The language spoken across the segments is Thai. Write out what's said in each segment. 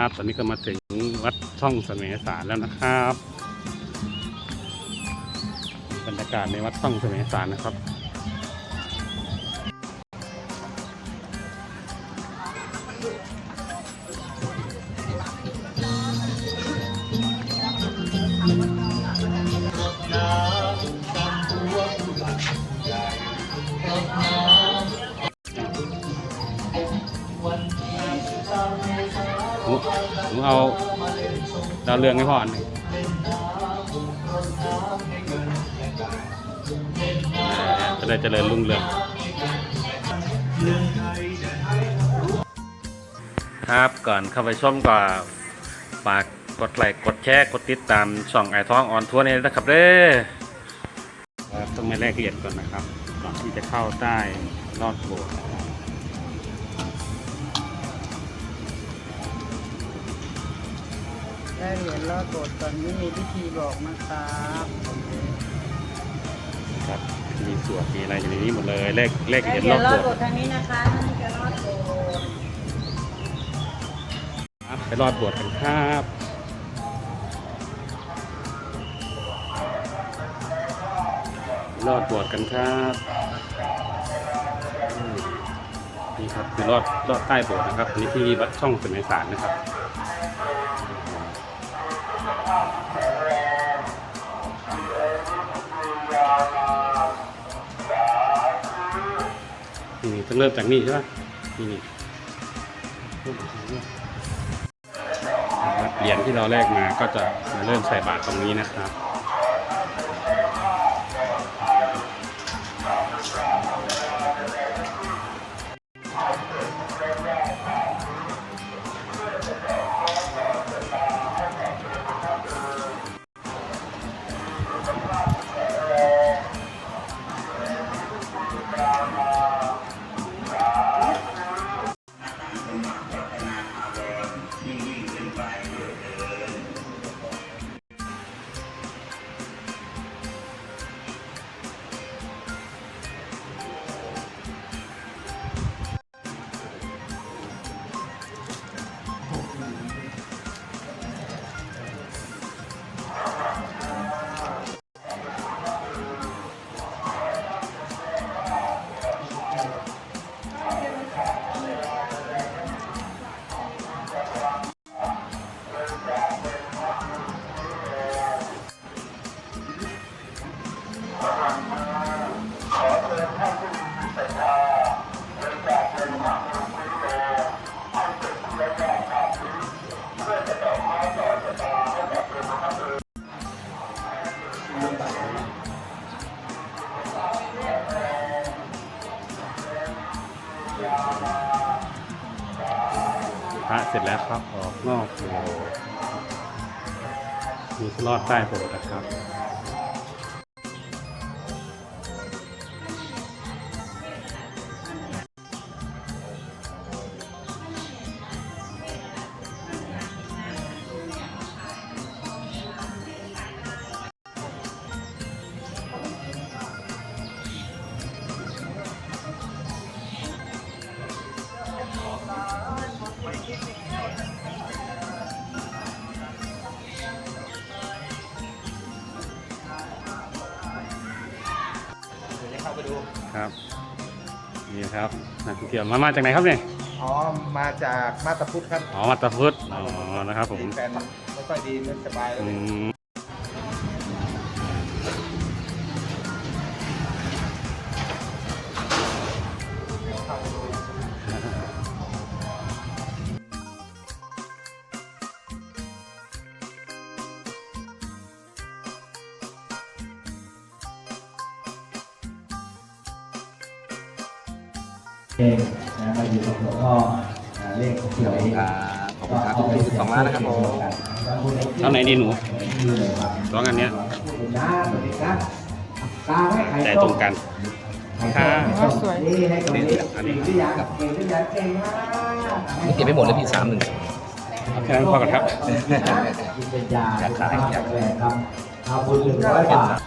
ครับตอนนี้ก็มาถึงวัดช่องเสมสารแล้วนะครับ บรรยากาศในวัดช่องเสมสารนะครับ นูหนูเอาดาวเรืองให้พ่ออันหนึ่งเออจะได้เจริญรุ่งเรืองครับก่อนเข้าไปชมก็ฝากกดไลค์กดแชร์กดติดตามช่องไอท้องออนทัวร์นี่นะครับเด้อครับต้องไม่แลกเหรียญก่อนนะครับ ก่อนที่จะเข้าใต้รอดโบสถ์ ได้เหรียญรอดโบสถ์ก่อนไม่มีพิธีบอกนะครับครับ มีสวดมีอะไรอยู่ในนี้หมดเลยเลขเลขได้เหรียญเหรรีอยบญรโบอดสถ์โบสถ์ทางนี้นะคะนั่นจะรอดโบสถ์ครับไปรอดโบสถ์กันครับรอดโบสถ์กันครับอืมนี่ครับคือรอดรอดใต้โบสถ์นะครับอันนี้ที่วัดช่องสมัยสารนะครับ นี่ต้องเริ่มจากนี่ใช่ไหมนี่นี่เหรียญที่เราแลกมาก็จะมาเริ่มใส่บาทตรงนี้นะครับ ระเสร็จแล้วครับออกนอกโบสถ์มีรอดใต้โบสถ์นะครับ ครับ นี่ครับนักท่องเที่ยวมามาจากไหนครับเนี่ยอ๋อมาจากมาตาพุทธครับอ๋อมาตาพุธอ๋อนะครับผม แฟนไม่ค่อยดีไม่สบายเลอืย ม เองนะมาอยู่กับหลวงพ่ออ่าเลขสวยขอบคุณครับที่สิบสองล้านนะครับผมเอาไหนดีหนูสองอันเนี้ยนะสวัสดีครับตาให้ไข่ใจตรงกันครับก็สวยนี่ให้ตรงนี้อันนี้เก่งที่ยังเก่งที่ยังเก่งมากไม่เก็บไม่หมดเลยพี่สามหนึ่งแค่นั้นพอก่อนครับจิตวิญญาณอยากขายอยากแหวนครับเอาบุญหนึ่งร้อยบาท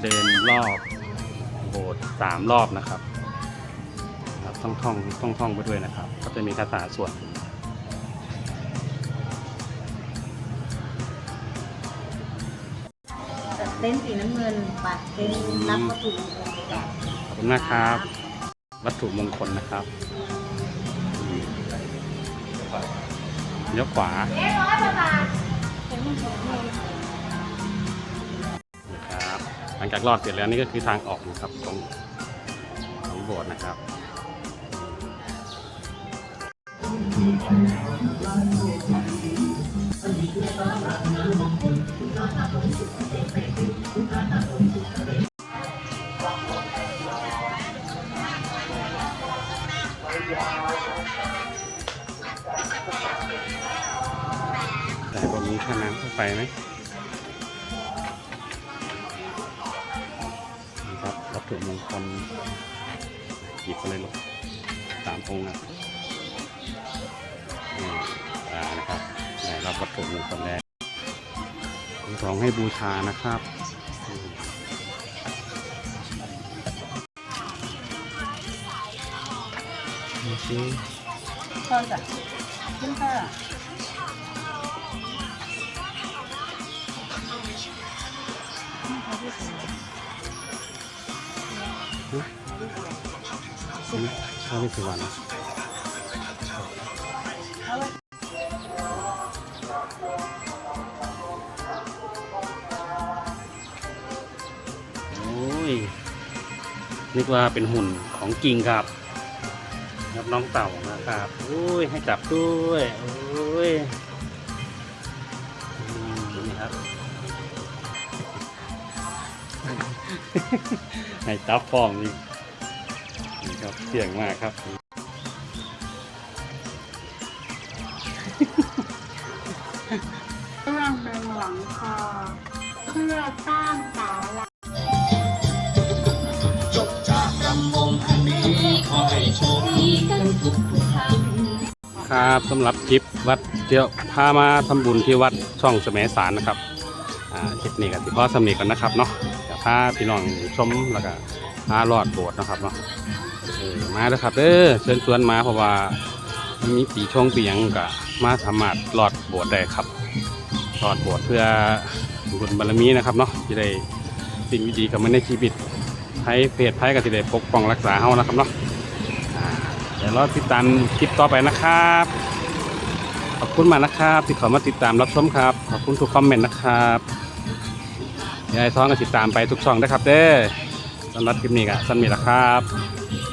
เดินรอบโบสถ์สามรอบนะครับครับ ต้องท่องต้องท่องไปด้วยนะครับ ก็จะมีคาถาสวดเต้นสีน้ำเงินปัดเต้นรับวัตถุมงคลขอบคุณมาครับ วัตถุมงคลนะครับ ยกขวาครับ หลังจากรอดเสร็จแล้วนี่ก็คือทางออกนะครับของของโบสถ์นะครับ แต่บนนี้ค่าน้ำเข้าไปไหมนี่ครับวัตถุมงคลหยิบไปเลยลูกสามองค์นะ ได้รับวัตถุมงคลแล้วของให้บูชานะครับอืมดูสิข้าวจ้ะขึ้นค่ะข้าววิสุวรรณ นึกว่าเป็นหุ่นของจริงครับครับน้องเต่านะครับโอ้ยให้จับด้วยโอ้ยนี่ครับให้จับฟองนี่นี่ครับเสี่ยงมากครับเรื่องเป็นหลังคาเพื่อสร้างศาลา ครับสำหรับคลิปวัดเที่ยวพามาทำบุญที่วัดช่องแสมสารนะครับคลิปนี้ก็สิพอสำเนีกันนะครับเนาะจะพาพี่น้องชมแล้วก็พารอดโบสถ์นะครับเนาะมาแล้วครับเด้อเชิญชวนมาเพราะว่ามีปีช่วงปียังก็มาสามารถรอดโบสถ์ได้ครับรอดโบสถ์เพื่อบุญบารมีนะครับเนาะที่ได้สิ่งดีๆกับมันในชีวิตให้เพศภัยก็จะได้ปกป้องรักษาเฮานะครับเนาะ ดี๋ยวเราติดตามคลิปต่อไปนะครับ ขอบคุณมากนะครับ ที่เข้ามาติดตามรับชมครับ ขอบคุณทุกคอมเมนต์นะครับยายวไอ้ท้องก็ติดตามไปทุกช่องนะครับเด้อสำหรับคลิปนี้ก็สั้นมีละครับ